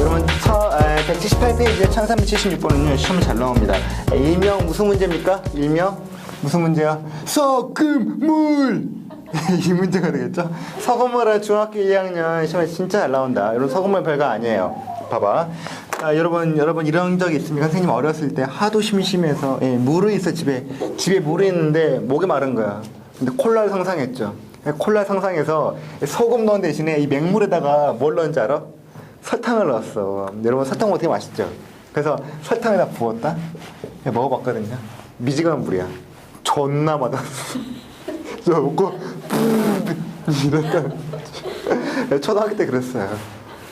여러분, 178페이지에 1376번은요, 시험 잘 나옵니다. 일명 무슨 문제입니까? 일명? 무슨 문제야? 석금물! 이 문제가 되겠죠? 서금물은 중학교 2학년 시험에 진짜 잘 나온다. 여러분, 서금물 별거 아니에요. 봐봐. 아, 여러분, 여러분, 이런 적 있습니까? 선생님 어렸을 때 하도 심심해서, 예, 물은 있어, 집에. 집에 물이 있는데, 목이 마른 거야. 근데 콜라를 상상했죠. 콜라 상상해서 소금 넣은 대신에 이 맹물에다가 뭘 넣은지 알아? 설탕을 넣었어. 여러분 설탕 어떻게 맛있죠? 그래서 설탕에다 부었다. 예, 먹어봤거든요. 미지근한 물이야. 존나 맛없어. 저 먹고 이랬다. 예, 초등학교 때 그랬어요.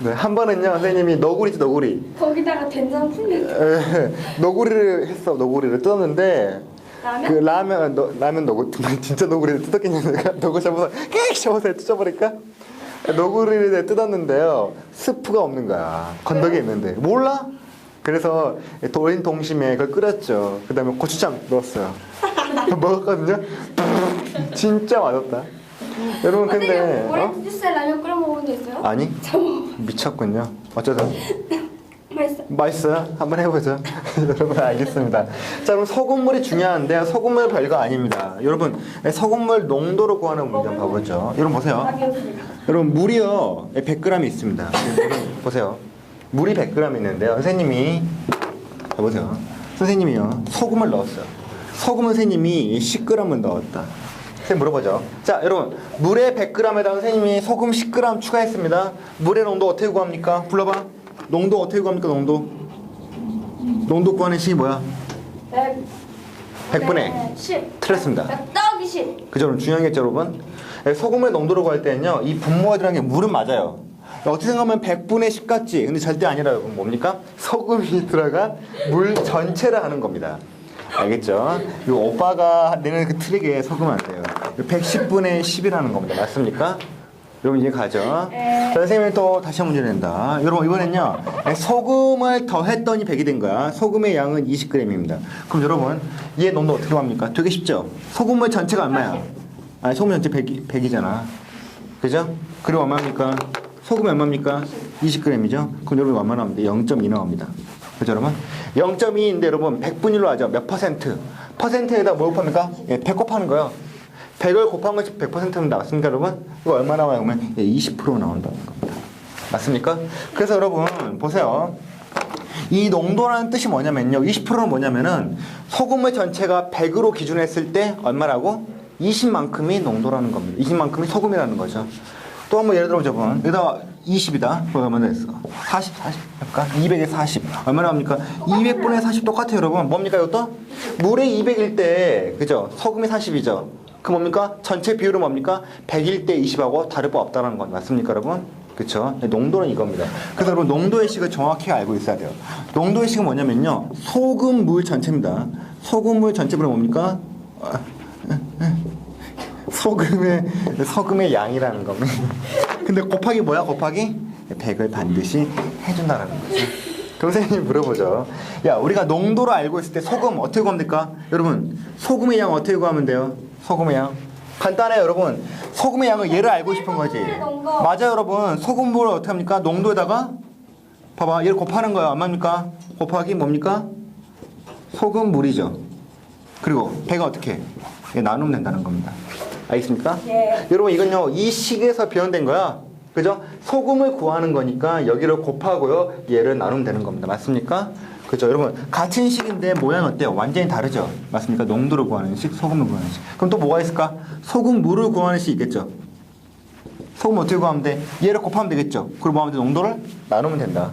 네, 한 번은요 선생님이 너구리지 너구리. 거기다가 된장 풀리 에, 너구리를 했어 너구리를 뜯었는데 라면? 그 라면 너, 라면 너구 진짜 너구리를 뜯었겠냐 내가? 너구 잡아서 깨 잡아서 찢어버릴까? 너구리를 뜯었는데요 스프가 없는 거야. 건더기 있는데. 몰라? 그래서 도인 동심에 그걸 끓였죠. 그 다음에 고추장 넣었어요. 먹었거든요. 진짜 맛없다 여러분 근데 선생님 어? 오렌지 주스에 라면 끓여 먹은 적 있어요? 아니 저 미쳤군요 어쩌다 맛있어 맛있어요? 한번 해보죠. 여러분 알겠습니다. 자 그럼 소금물이 중요한데 소금물 별거 아닙니다. 여러분 소금물 농도로 구하는 문제 한번 봐보죠. 여러분 보세요. 아니었습니다 여러분 물이요 100g이 있습니다. 여러분 보세요. 물이 100g 있는데요. 선생님이 자, 보세요. 선생님이요 소금을 넣었어요. 소금 선생님이 10g을 넣었다. 선생님 물어보죠. 자 여러분 물에 100g에다가 선생님이 소금 10g 추가했습니다. 물의 농도 어떻게 구합니까? 불러봐. 농도 어떻게 구합니까? 농도. 농도 구하는 식이 뭐야? 100 100분의 10 틀렸습니다. 100 더하기 10 그죠? 그럼 중요한 게 있죠, 여러분? 예, 소금의 농도로 구할 때는요, 이 분모가 들어간 게 물은 맞아요. 어떻게 생각하면 100분의 10 같지? 근데 절대 아니라 여러분 뭡니까? 소금이 들어간 물 전체를 하는 겁니다. 알겠죠? 이 오빠가 내는 그 트릭에 속으면 안 돼요. 110분의 10이라는 겁니다. 맞습니까? 여러분 이해 가죠? 네. 자, 선생님이 또 다시 한 문제 낸다. 여러분 이번엔요 예, 소금을 더했더니 100이 된 거야. 소금의 양은 20g입니다. 그럼 여러분 얘 농도 어떻게 합니까? 되게 쉽죠? 소금물 전체가 얼마야? 아니 소금 전체 100, 100이잖아. 그죠? 그리고 얼마입니까? 소금이 얼마입니까? 20g이죠? 그럼 여러분 얼마 나옵니까? 0.2 나옵니다. 그죠 여러분? 0.2인데 여러분 100분율로 하죠. 몇 퍼센트? 퍼센트에다 뭐 곱합니까? 예, 100 곱하는 거요. 100을 곱한 것이 100%면 나왔습니까 여러분? 이거 얼마 나와요? 그러면 예, 20% 나온다는 겁니다. 맞습니까? 그래서 여러분 보세요. 이 농도라는 뜻이 뭐냐면요. 20%는 뭐냐면은 소금의 전체가 100으로 기준했을 때 얼마라고? 20만큼이 농도라는 겁니다. 20만큼이 소금이라는 거죠. 또 한번 예를 들어 보자면 여기다가 20이다. 그거 얼마나 됐어? 40, 40 할까? 200에 40. 얼마나 합니까? 200분의 40 똑같아요, 여러분. 뭡니까, 이것도? 물에 200일 때, 그죠? 소금이 40이죠. 그 뭡니까? 전체 비율은 뭡니까? 100일 때 20하고 다를 바 없다는 건 맞습니까, 여러분? 그쵸? 농도는 이겁니다. 그래서 여러분, 농도의 식을 정확히 알고 있어야 돼요. 농도의 식은 뭐냐면요. 소금 물 전체입니다. 소금 물 전체분은 뭡니까? 아, 소금의, 소금의 양이라는 겁니다. 근데 곱하기 뭐야, 곱하기? 100을 반드시 해준다는 거죠. 선생님 물어보죠. 야, 우리가 농도를 알고 있을 때 소금 어떻게 될까? 여러분, 소금의 양 어떻게 구하면 돼요? 소금의 양. 간단해요, 여러분. 소금의 양을 얘를 알고 싶은 거지. 맞아요, 여러분. 소금물을 어떻게 합니까? 농도에다가 봐봐, 얘를 곱하는 거예요. 얼마입니까? 곱하기 뭡니까? 소금물이죠. 그리고 배가 어떻게? 해? 얘 나누면 된다는 겁니다. 알겠습니까? 네. 여러분 이건요 이 식에서 변된 거야. 그죠? 소금을 구하는 거니까 여기를 곱하고요 얘를 나누면 되는 겁니다. 맞습니까? 그죠? 여러분 같은 식인데 모양 어때요? 완전히 다르죠? 맞습니까? 농도를 구하는 식, 소금을 구하는 식. 그럼 또 뭐가 있을까? 소금 물을 구하는 식 있겠죠? 소금 어떻게 구하면 돼? 얘를 곱하면 되겠죠? 그리고 뭐 하면 돼? 농도를 나누면 된다.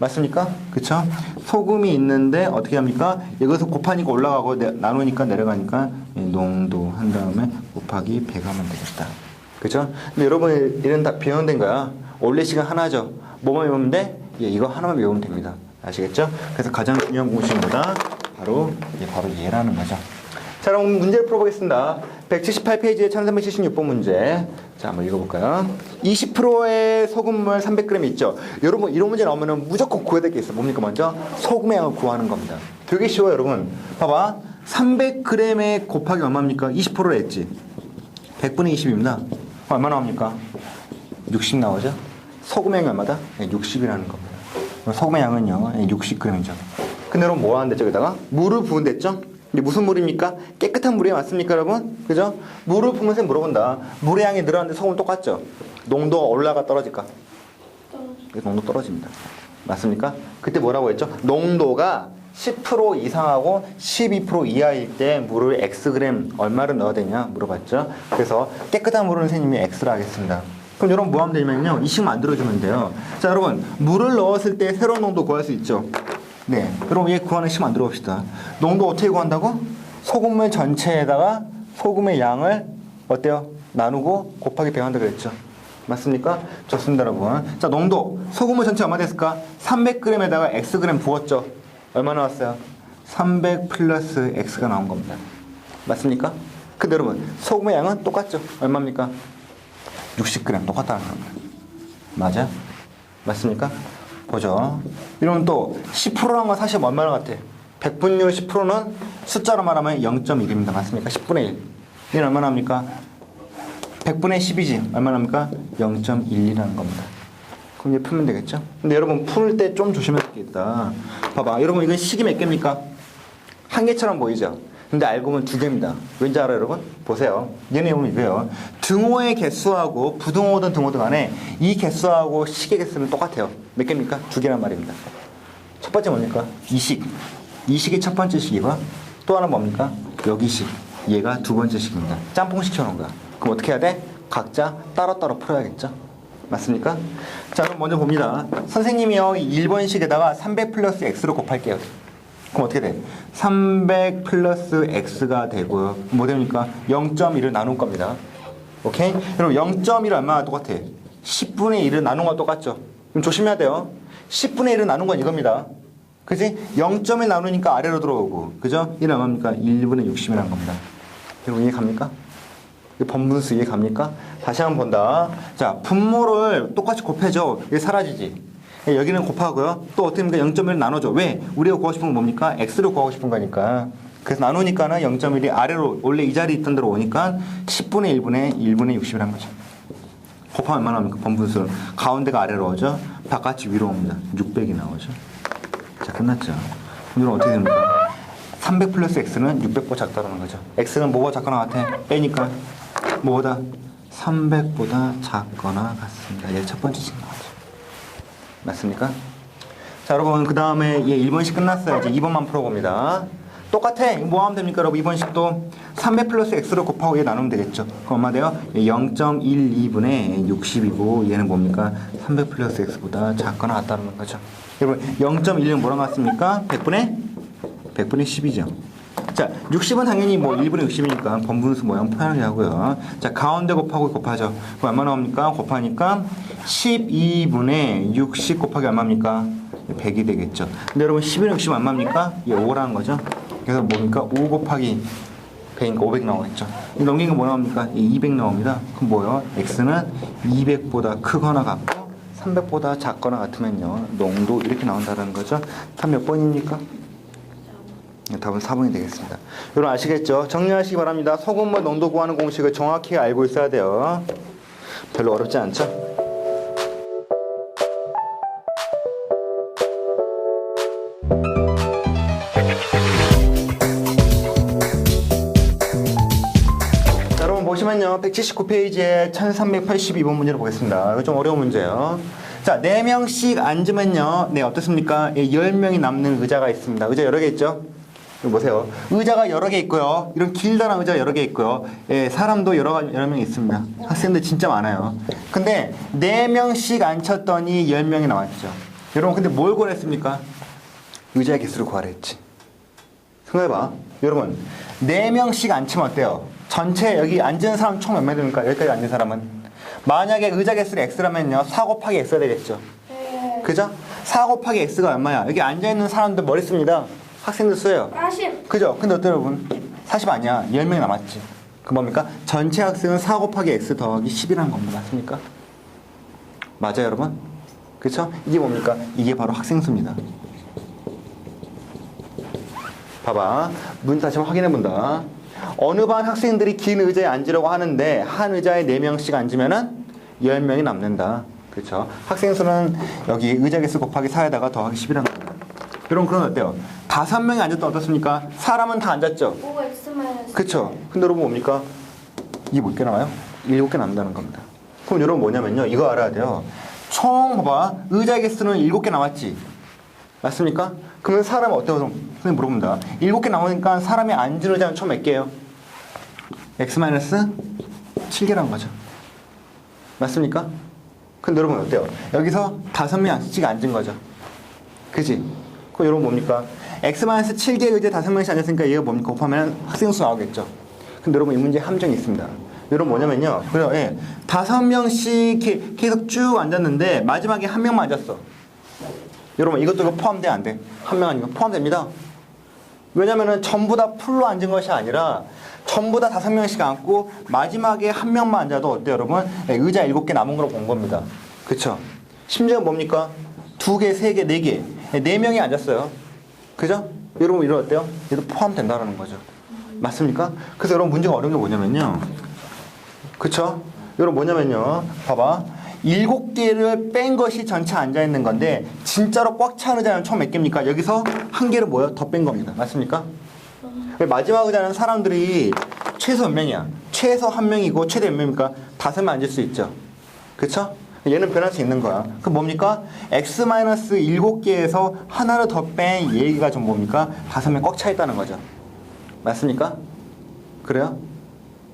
맞습니까? 그쵸? 소금이 있는데 어떻게 합니까? 여기서 곱하니까 올라가고 내- 나누니까 내려가니까 예, 농도 한 다음에 곱하기 100 하면 되겠다. 그죠? 근데 여러분 이런 다 변형된 거야. 원래 시간 하나죠. 뭐만 외우면 돼? 예, 이거 하나만 외우면 됩니다. 아시겠죠? 그래서 가장 중요한 공식은 뭐다? 바로 예, 바로 얘라는 거죠. 자, 그럼 문제를 풀어보겠습니다. 178페이지에 1376번 문제. 자, 한번 읽어볼까요? 20%의 소금물 300g 있죠? 여러분, 이런 문제 나오면 무조건 구해야 될 게 있어요. 뭡니까, 먼저? 소금의 양을 구하는 겁니다. 되게 쉬워요, 여러분. 봐봐. 300g에 곱하기 얼마입니까? 20%를 했지. 100분의 20입니다. 얼마 나옵니까? 60 나오죠? 소금의 양이 얼마다? 60이라는 겁니다. 소금의 양은요, 60g이죠. 근데 여러분 뭐 하는데 저기다가? 물을 부은댔죠? 이게 무슨 물입니까? 깨끗한 물이 맞습니까, 여러분? 그죠? 물을 부으면서 물어본다. 물의 양이 늘어났는데 소금 똑같죠? 농도 올라가 떨어질까? 농도 떨어집니다. 맞습니까? 그때 뭐라고 했죠? 농도가 10% 이상하고 12% 이하일 때 물을 X그램 얼마를 넣어야 되냐 물어봤죠. 그래서 깨끗한 물은 선생님이 X로 하겠습니다. 그럼 여러분 뭐 하면 되냐면요. 이식 만들어주면 돼요. 자, 여러분. 물을 넣었을 때 새로운 농도 구할 수 있죠. 네. 여러분 얘 구하는 식 만들어 봅시다. 농도 어떻게 구한다고? 소금물 전체에다가 소금의 양을 어때요? 나누고 곱하기 100 한다 그랬죠. 맞습니까? 좋습니다, 여러분. 자, 농도. 소금물 전체 얼마 됐을까? 300g에다가 Xg 부었죠. 얼마 나왔어요? 300 플러스 X가 나온 겁니다. 맞습니까? 근데 여러분, 소금의 양은 똑같죠? 얼마입니까? 60g 똑같다는 겁니다. 맞아? 맞습니까? 보죠. 이러면 또 10%란 건 사실 얼마나 같아? 100분율 10%는 숫자로 말하면 0.1입니다. 맞습니까? 10분의 1. 이는 얼마나 합니까? 100분의 10이지. 얼마나 합니까? 0.1이라는 겁니다. 그럼 이제 풀면 되겠죠? 근데 여러분 풀 때 좀 조심해야 있다. 봐봐. 여러분 이건 식이 몇 개입니까? 한 개처럼 보이죠? 근데 알고 보면 두 개입니다. 왠지 알아요, 여러분? 보세요. 얘네 보면 이거예요. 등호의 개수하고 부등호든 등호든 간에 이 개수하고 식의 개수는 똑같아요. 몇 개입니까? 두 개란 말입니다. 첫 번째 뭡니까? 이 식. 이 식이 첫 번째 식이고 또 하나 뭡니까? 여기 식. 얘가 두 번째 식입니다. 짬뽕 시켜놓은 거야. 그럼 어떻게 해야 돼? 각자 따로따로 풀어야겠죠? 맞습니까? 자, 그럼 먼저 봅니다. 선생님이요, 1번식에다가 300 플러스 x로 곱할게요. 그럼 어떻게 돼? 300 플러스 x가 되고요. 뭐 됩니까? 0.1을 나눈 겁니다. 오케이? 여러분 0.1 얼마나 똑같아? 10분의 1을 나눈 거 똑같죠? 그럼 조심해야 돼요. 10분의 1을 나눈 건 이겁니다. 그지? 0.1 나누니까 아래로 들어오고 그죠? 1은 얼마입니까? 1분의 60이라는 겁니다. 여러분 이해 갑니까? 이 번분수 이해 갑니까? 다시 한번 본다. 자, 분모를 똑같이 곱해줘. 이게 사라지지. 예, 여기는 곱하고요. 또 어떻게 합니까? 0.1을 나눠줘. 왜? 우리가 구하고 싶은 건 뭡니까? x를 구하고 싶은 거니까. 그래서 나누니까는 0.1이 아래로 원래 이 자리 있던 데로 오니까 10분의 1분의 1분의 60이라는 거죠. 곱하면 얼마나 나옵니까? 번분수는. 가운데가 아래로 오죠. 바깥이 위로 옵니다. 600이 나오죠. 자, 끝났죠. 그럼 어떻게 됩니까? 300 플러스 x는 600보다 작다는 거죠. x는 뭐보다 작거나 같아? 빼니까 뭐보다 300보다 작거나 같습니다. 얘 첫 번째 식 나오죠. 맞습니까? 자, 여러분 그 다음에 얘 1번식 끝났어요. 이제 2번만 풀어봅니다. 똑같아. 뭐 하면 됩니까, 여러분? 2번식도 300 플러스 x로 곱하고 얘 나누면 되겠죠. 그럼 얼마 돼요? 0.12분의 60이고 얘는 뭡니까? 300 플러스 x보다 작거나 같다는 거죠. 여러분 0.1은 뭐랑 같습니까? 100분의 100분의 10이죠. 자, 60은 당연히 뭐 1분의 60이니까 번분수 모양 편하게 하고요. 자, 가운데 곱하고 곱하죠. 그럼 얼마 나옵니까? 곱하니까 12분의 60 곱하기 얼마입니까? 100이 되겠죠. 근데 여러분 11은 60 얼마입니까? 이게 5라는 거죠. 그래서 뭡니까? 5 곱하기 100이니까 500 나오겠죠. 이 넘긴 거 뭐 나옵니까? 200 나옵니다. 그럼 뭐요? x는 200보다 크거나 같고 300보다 작거나 같으면요. 농도 이렇게 나온다는 거죠. 답 몇 번입니까? 네, 답은 4번이 되겠습니다. 여러분 아시겠죠? 정리하시기 바랍니다. 소금물 농도 구하는 공식을 정확히 알고 있어야 돼요. 별로 어렵지 않죠? 자, 여러분 보시면요. 179페이지에 1382번 문제를 보겠습니다. 이거 좀 어려운 문제예요. 자, 4명씩 앉으면요. 네, 어떻습니까? 예, 10명이 남는 의자가 있습니다. 의자 여러 개 있죠? 이거 보세요. 의자가 여러 개 있고요. 이런 길다란 의자가 여러 개 있고요. 예, 사람도 여러, 가- 여러 명 있습니다. 학생들 진짜 많아요. 근데 4명씩 앉혔더니 10명이 나왔죠. 여러분, 근데 뭘 구했습니까? 의자의 개수를 구하라 했지. 생각해봐. 여러분, 4명씩 앉히면 어때요? 전체 여기 앉은 사람 총 몇 명 됩니까? 여기까지 앉은 사람은. 만약에 의자 개수를 x라면요. 4 곱하기 x가 되겠죠. 네. 그죠? 4 곱하기 x가 얼마야? 여기 앉아있는 사람들 머리 씁니다. 학생들 써요. 40. 그죠? 근데 어때요, 여러분? 40 아니야. 10명이 남았지. 그 뭡니까? 전체 학생은 4 곱하기 x 더하기 10이라는 겁니다. 맞습니까? 맞아요, 여러분? 그쵸? 이게 뭡니까? 이게 바로 학생 수입니다. 봐봐. 문제 다시 한번 확인해 본다. 어느 반 학생들이 긴 의자에 앉으려고 하는데 한 의자에 4명씩 앉으면은 10명이 남는다. 그렇죠? 학생 수는 여기 의자 개수 곱하기 4에다가 더하기 10이라는 겁니다. 여러분 그럼 어때요? 다섯 명이 앉았다 어떻습니까? 사람은 다 앉았죠? 5x 마이너스 그쵸? 근데 여러분 뭡니까? 이게 몇 개 나와요? 일곱 개 남는다는 겁니다. 그럼 여러분 뭐냐면요. 이거 알아야 돼요. 총 봐봐. 의자 개수는 일곱 개 남았지? 맞습니까? 그러면 사람은 어때요? 선생님 물어봅니다. 일곱 개 남으니까 사람이 앉은 의자는 총 몇 개예요? x-7개라는 거죠. 맞습니까? 근데 여러분 어때요? 여기서 다섯 명씩 앉은 거죠. 그지? 그럼 여러분 뭡니까? x-7개 의자에 다섯 명씩 앉았으니까 얘가 뭡니까? 곱하면 학생 수 나오겠죠. 근데 여러분 이 문제에 함정이 있습니다. 여러분 뭐냐면요. 그래요. 예. 다섯 명씩 게- 계속 쭉 앉았는데 마지막에 한 명만 앉았어. 여러분 이것도 포함돼 안 돼? 한 명 아니면 포함됩니다. 왜냐면은 전부 다 풀로 앉은 것이 아니라 전부 다 다섯 명씩 앉고 마지막에 한 명만 앉아도 어때요, 여러분? 예, 의자 일곱 개 남은 걸로 본 겁니다. 그쵸? 심지어 뭡니까? 두 개, 세 개, 네 개. 예, 네 명이 앉았어요. 그죠? 여러분 이거 어때요? 얘도 포함된다라는 거죠. 맞습니까? 그래서 여러분 문제가 어려운 게 뭐냐면요. 그쵸? 여러분 뭐냐면요. 봐봐. 일곱 개를 뺀 것이 전체 앉아 있는 건데 진짜로 꽉 찬 의자는 총 몇 개입니까? 여기서 한 개를 뭐요? 더 뺀 겁니다. 맞습니까? 마지막 의자는 사람들이 최소 몇 명이야? 최소 한 명이고 최대 몇 명입니까? 다섯 명 앉을 수 있죠. 그쵸? 얘는 변할 수 있는 거야. 그 뭡니까? x-7개에서 하나를 더 뺀 얘기가 좀 뭡니까? 다섯 명 꽉 차 있다는 거죠. 맞습니까? 그래요?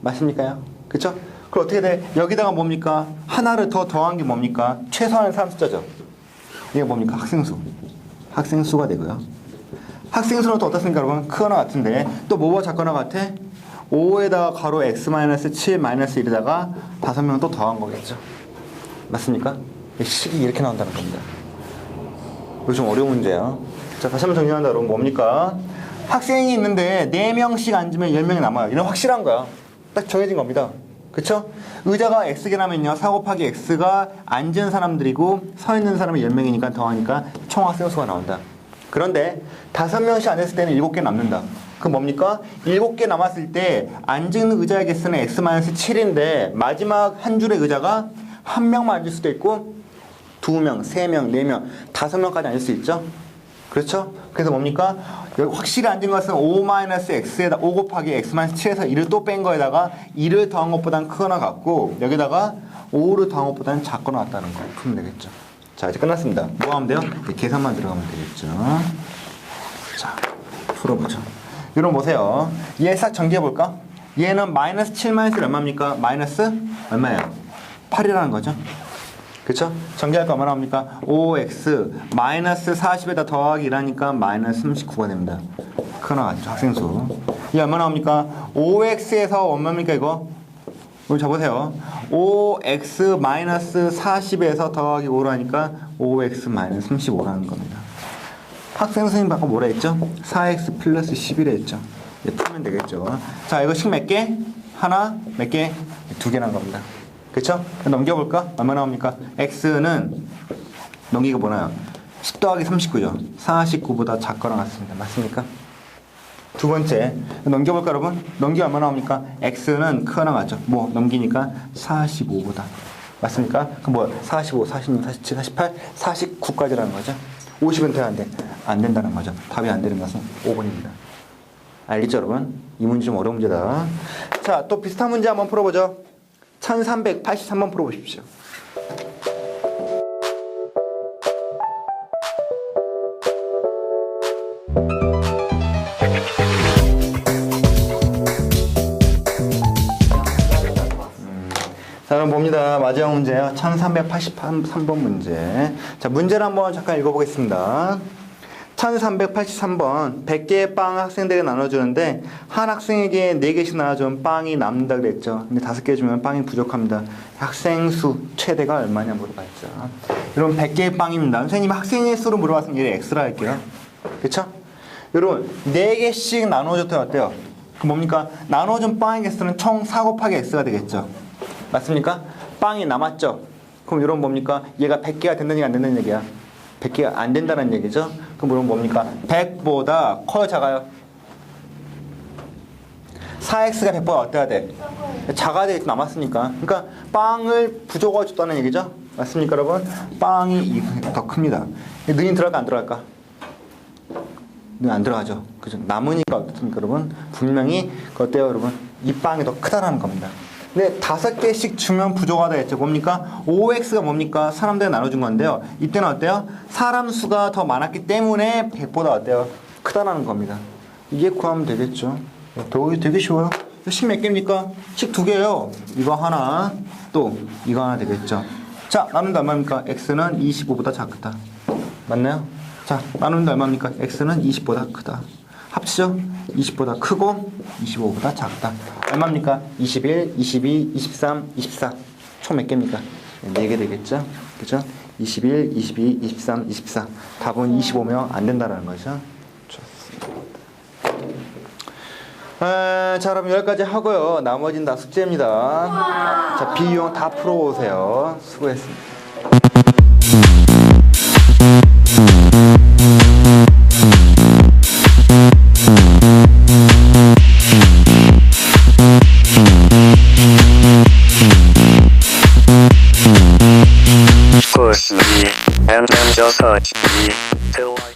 맞습니까요? 그쵸? 그럼 어떻게 돼? 여기다가 뭡니까? 하나를 더 더한 게 뭡니까? 최소한의 사람 숫자죠. 이게 뭡니까? 학생수. 학생수가 되고요. 학생수는 또 어떻습니까, 여러분? 크거나 같은데 또 뭐가 작거나 같아? 5에다가 가로 x-7 1에다가 다섯 명또 더한 거겠죠. 맞습니까? 이 식이 이렇게 나온다는 겁니다. 좀 어려운 문제예요. 자, 다시 한번 정리한다, 여러분. 뭡니까? 학생이 있는데 4명씩 앉으면 10명이 남아요. 이건 확실한 거야. 딱 정해진 겁니다. 그쵸? 의자가 X개라면요. 4 곱하기 X가 앉은 사람들이고 서 있는 사람이 10명이니까 더하니까 총 학생 수가 나온다. 그런데 5명씩 앉았을 때는 7개 남는다. 그럼 뭡니까? 7개 남았을 때 앉은 의자의 개수는 X-7인데 마지막 한 줄의 의자가 한 명만 앉을 수도 있고 두 명, 세 명, 네 명, 다섯 명까지 앉을 수 있죠? 그렇죠? 그래서 뭡니까? 여기 확실히 앉은 것은 5-x에다 5 곱하기 x-7에서 1을 또뺀 거에다가 1을 더한 것보다는 크거나 같고 여기다가 5를 더한 것보다는 작거나 같다는 거 풀면 되겠죠. 자 이제 끝났습니다. 뭐 하면 돼요? 이제 계산만 들어가면 되겠죠. 자 풀어보죠. 이런 보세요. 얘 싹 정리해 볼까? 얘는 마이너스 7 마이너스 얼마입니까? 마이너스 얼마예요? 8이라는 거죠. 그쵸? 정리할 거 얼마나 합니까? 5x 마이너스 40에다 더하기 1하니까 마이너스 39가 됩니다. 그거 나왔죠 학생수. 이 얼마나 합니까? 5x에서 얼마입니까 이거? 여기 잡으세요. 5x 마이너스 40에서 더하기 5로 하니까 5x 마이너스 35라는 겁니다. 학생 선생님 아까 뭐라 했죠? 4x 플러스 11을 했죠. 풀면 되겠죠. 자, 이거 식 몇 개? 하나, 몇 개? 두개난 겁니다. 그쵸? 넘겨볼까? 얼마 나옵니까? x는 넘기가 뭐나요? 10 더하기 39죠. 49보다 작거나 같습니다. 맞습니까? 두 번째 넘겨볼까 여러분? 넘기 얼마 나옵니까? x는 크거나 같죠? 뭐 넘기니까 45보다 맞습니까? 그럼 뭐 45, 46, 47, 48, 49까지라는 거죠? 50은 돼야 안 돼? 안 된다는 거죠. 답이 안 되는 것은 5번입니다. 알겠죠 여러분? 이 문제 좀 어려운 문제다. 자, 또 비슷한 문제 한번 풀어보죠. 1383번 풀어보십시오. 자, 그럼 봅니다. 마지막 문제요. 1383번 문제. 자, 문제를 한번 잠깐 읽어보겠습니다. 1383번 100개의 빵 학생들에게 나눠주는데 한 학생에게 4개씩 나눠주면 빵이 남는다 그랬죠. 근데 5개 주면 빵이 부족합니다. 학생 수 최대가 얼마냐 물어봤죠. 여러분 100개의 빵입니다. 선생님 학생의 수를 물어봤으면 얘를 X라 할게요. 그쵸? 여러분 4개씩 나눠줬더니 어때요? 그럼 뭡니까? 나눠준 빵의 개수는 총 4 곱하기 x가 되겠죠. 맞습니까? 빵이 남았죠. 그럼 이런 뭡니까? 얘가 100개가 된다는 얘기 안 된다는 얘기야. 100개가 안 된다는 얘기죠. 그럼 이런 뭡니까? 100보다 커요, 작아요? 4x가 100보다 어때야 돼? 작아야 되겠 남았으니까. 그러니까 빵을 부족을 줬다는 얘기죠. 맞습니까, 여러분? 빵이 이- 더 큽니다. 능이 들어갈까 안 들어갈까? 는안 들어가죠. 그죠? 남으니까 어떻습니까, 여러분? 분명히 그 어때요, 여러분? 이 빵이 더 크다라는 겁니다. 근데 다섯 개씩 주면 부족하다 했죠. 뭡니까? 5x가 뭡니까? 사람들이 나눠준 건데요. 이때는 어때요? 사람 수가 더 많았기 때문에 100보다 어때요? 크다라는 겁니다. 이게 구하면 되겠죠. 더 되게 쉬워요. 식 몇 개입니까? 식 두 개예요. 이거 하나, 또 이거 하나 되겠죠. 자, 나눈다 얼마입니까? x는 25보다 작다. 맞나요? 자, 나누는데 얼마입니까? x는 20보다 크다. 합치죠? 20보다 크고 25보다 작다. 얼마입니까? 21, 22, 23, 24. 총 몇 개입니까? 4개 되겠죠? 그죠? 21, 22, 23, 24. 답은 25면 안 된다라는 거죠. 좋습니다. 아, 자, 여러분 여기까지 하고요. 나머지는 다 숙제입니다. 자, 비용 다 풀어오세요. 수고했습니다. 播客第。